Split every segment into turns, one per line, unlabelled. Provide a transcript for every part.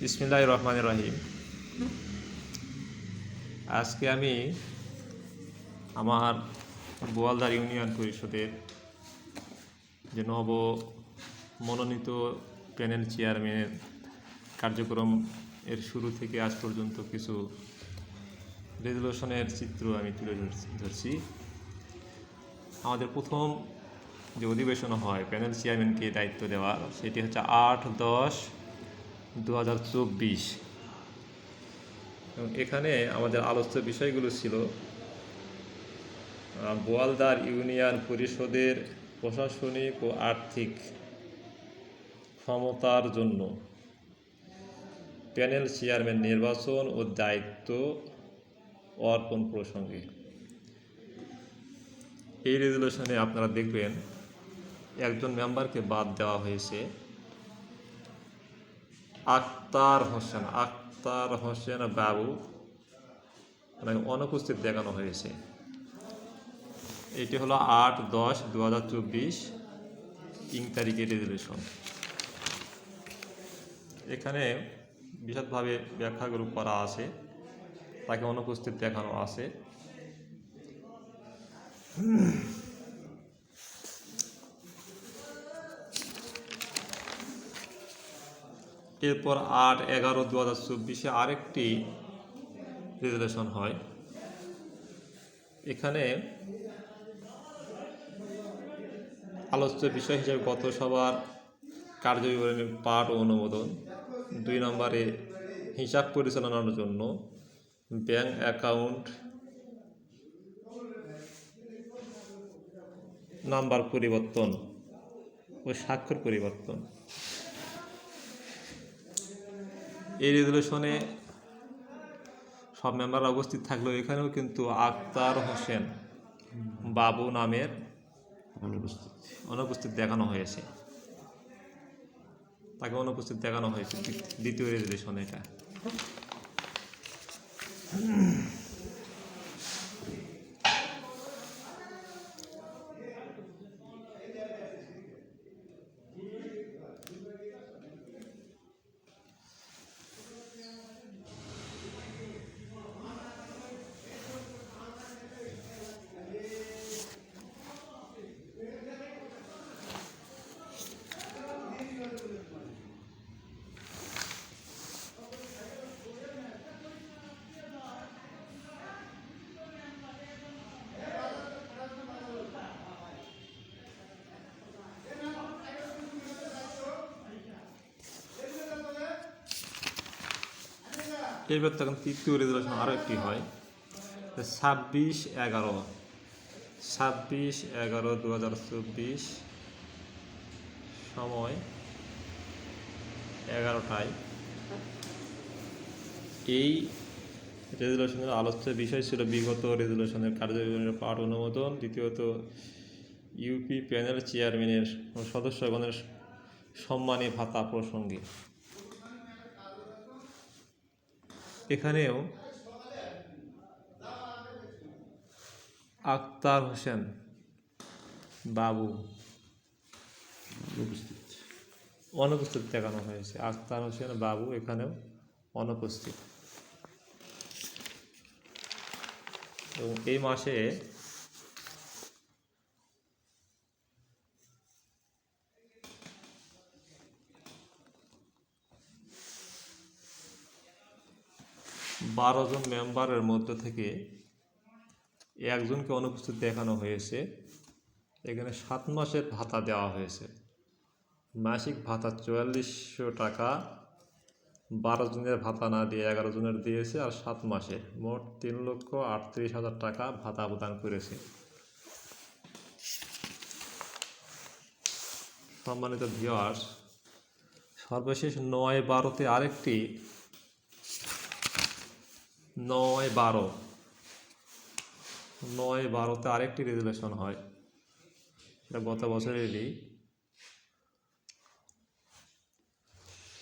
বিসমিল্লাহ রহমান রহিম। আজকে আমি আমার বোয়ালদার ইউনিয়ন পরিষদের যে নব মনোনীত প্যানেল চেয়ারম্যানের কার্যক্রম এর শুরু থেকে আজ পর্যন্ত কিছু রেজলিউশনের চিত্র আমি তুলে ধরছি আমাদের প্রথম যে অধিবেশন হয়, প্যানেল চেয়ারম্যানকে দায়িত্ব দেওয়া সেটি হচ্ছে আট দশ দু হাজার চব্বিশ। এবং এখানে আমাদের আলোচ্য বিষয়গুলো ছিল আহ, বোয়ালদার ইউনিয়ন পরিষদের প্রশাসনিক ও আর্থিক ক্ষমতার জন্য প্যানেল চেয়ারম্যান নির্বাচন ও দায়িত্ব অর্পণ প্রসঙ্গে। এই রেজলিউশনে আপনারা দেখবেন একজন মেম্বারকে বাদ দেওয়া হয়েছে। আক্তার হোসেন আক্তার হোসেন বাবু মানে অনুপস্থিত দেখানো হয়েছে। এটি হলো আট দশ দু হাজার চব্বিশ তিন তারিখের রেজলিউশন এখানে বিশদভাবে ব্যাখ্যাগুলো করা আছে, তাকে অনুপস্থিত দেখানো আছে। এরপর আট এগারো দু হাজার চব্বিশে আরেকটি রেজুলেশন হয়। এখানে আলোচ্য বিষয় হিসেবে গত সবার কার্যবিবরণীর পাঠ ও অনুমোদন। দুই নম্বরে হিসাব পরিচালনার জন্য ব্যাংক অ্যাকাউন্ট নাম্বার পরিবর্তন ও স্বাক্ষর পরিবর্তন। এই রেজলিউশনে সব মেম্বাররা উপস্থিত থাকলেও এখানেও কিন্তু আক্তার হোসেন বাবু নামের
অনুপস্থিত।
অনুপস্থিত দেখানো হয়েছে। তাকে অনুপস্থিত দেখানো হয়েছে দ্বি- দ্বিতীয় রেজলিউশন এটা। এরপর তখন তৃতীয় রেজলিউশন আরও একটি হয়। ছাব্বিশ এগারো। ছাব্বিশ এগারো দু হাজার চব্বিশ সময় এগারোটায়। এই রেজলিউশনের আলোচ্য বিষয় ছিল বিগত রেজলিউশনের কার্যবিবরণের পাঠ অনুমোদন। দ্বিতীয়ত, ইউপি প্যানেল চেয়ারম্যানের সদস্যগণের সম্মানী ভাতা প্রসঙ্গে। এখানেও আক্তার হোসেন বাবু
উপস্থিত
অনুপস্থিত দেখানো হয়েছে। আক্তার হোসেন বাবু এখানেও অনুপস্থিত। এবং এই মাসে বারো জন মেম্বারের মধ্যে থেকে একজনকে অনুপস্থিত দেখানো হয়েছে। এখানে সাত মাসের ভাতা দেওয়া হয়েছে। মাসিক ভাতা চুয়াল্লিশশো টাকা। বারো জনের ভাতা না দিয়ে এগারো জনের দিয়েছে আর সাত মাসে মোট তিন লক্ষ আটত্রিশ হাজার টাকা ভাতা প্রদান করেছে। সম্মানিত ভিওয়ার্স সর্বশেষ নয় বারোতে আরেকটি নয় বারো। নয় বারোতে আরেকটি রেজুলেশন হয়। সেটা গত বছরেরই।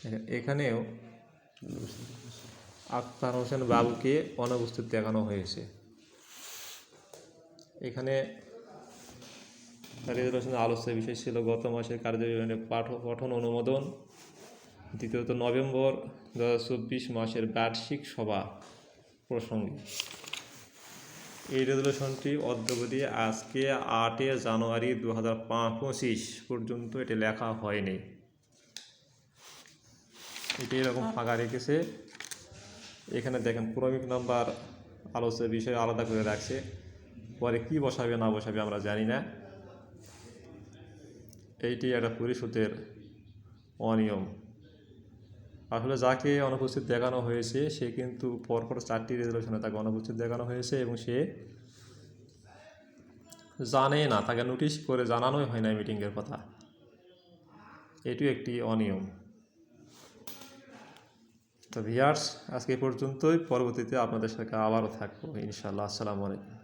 এখা- এখানেও আক্তার হোসেন বাবুকে অনুপস্থিত দেখানো হয়েছে। এখানে রেজলিউশনের আলোচ্য বিষয় ছিল গত মাসের কার্যবিবরণে পাঠ পঠন অনুমোদন। দ্বিতীয়ত নভেম্বর দু হাজার চব্বিশ মাসের বার্ষিক সভা। প্রসঙ্গে। এই রেজলিউশনটি অদ্যবধি আজকে আটই জানুয়ারি দু হাজার পঁচিশ পর্যন্ত এটি লেখা হয়নি। এটি এরকম ফাঁকা রেখেছে। এখানে দেখেন ক্রমিক নাম্বার আলোচ্য বিষয় আলাদা করে রাখছে। পরে কি বসাবে, না বসাবে আমরা জানি না। এইটি একটা পরিষদের অনিয়ম। আসলে যাকে অনুপস্থিত দেখানো হয়েছে, সে কিন্তু পরপর চারটি রেজলিউশনে তাকে অনুপস্থিত দেখানো হয়েছে এবং সে জানে না, তাকে নোটিশ করে জানানোই হয় না মিটিংয়ের কথা। এটি একটি অনিয়ম। তো ভিয়ার্স আজকে পর্যন্তই। পরবর্তীতে আপনাদের সাথে আবারও থাকব ইনশাল্লাহ আসসালামু আলাইকুম।